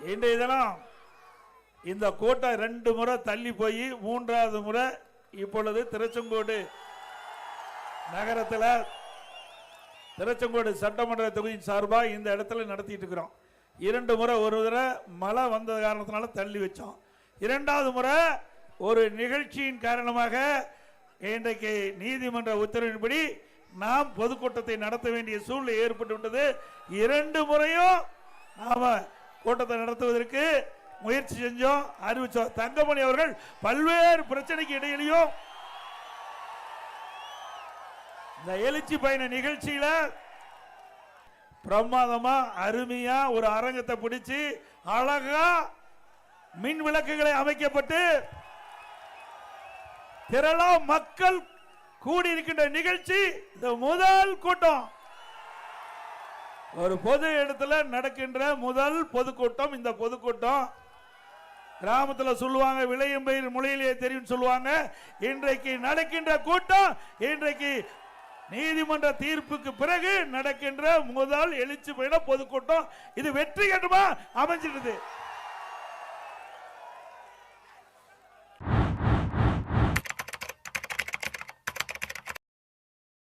இன்றைய தினம் இந்த கூட்டம் ரெண்டு முறை தள்ளி போய் மூன்றாவது முறை இப்பொழுது திருச்செங்கோடு நகரத்தில் திருச்செங்கோடு சட்டமன்ற தொகுதியின் சார்பாக இந்த இடத்துல நடத்திட்டு இருக்கிறோம். இரண்டு முறை ஒரு முறை மழை வந்த காரணத்தினால தள்ளி வச்சோம். இரண்டாவது முறை ஒரு நிகழ்ச்சியின் காரணமாக இன்றைக்கு நீதிமன்ற உத்தரவின்படி நாம் பொதுக்கூட்டத்தை நடத்த வேண்டிய சூழ்நிலை ஏற்பட்டு விட்டது. இரண்டு முறையும் நாம் கூட்டத்தை நடத்துவதற்கு முயற்சி செஞ்சோம். அறிவிச்சோம் தங்கமணி அவர்கள் பல்வேறு பிரச்சனைக்கு இடையிலையும் இந்த எழுச்சி பயண நிகழ்ச்சியில பிரமாதமா அருமையா ஒரு அரங்கத்தை பிடிச்சி அழகா மின் விளக்குகளை அமைக்கப்பட்டு திரளா மக்கள் கூடியிருக்கின்ற நிகழ்ச்சி. இந்த முதல் கூட்டம். ஒரு பொது இடத்துல நடக்கின்ற முதல் பொதுக்கூட்டம் இந்த பொதுக்கூட்டம். கிராமத்தில் சொல்லுவாங்க விளையும் பயிர் மொழியிலே தெரியும் சொல்லுவாங்க. இன்றைக்கு நடக்கின்ற கூட்டம் இன்றைக்கு நீதிமன்ற தீர்ப்புக்கு பிறகு நடக்கின்ற முதல் எழுச்சி பயண பொதுக்கூட்டம். இது வெற்றி அமைஞ்சிடுது.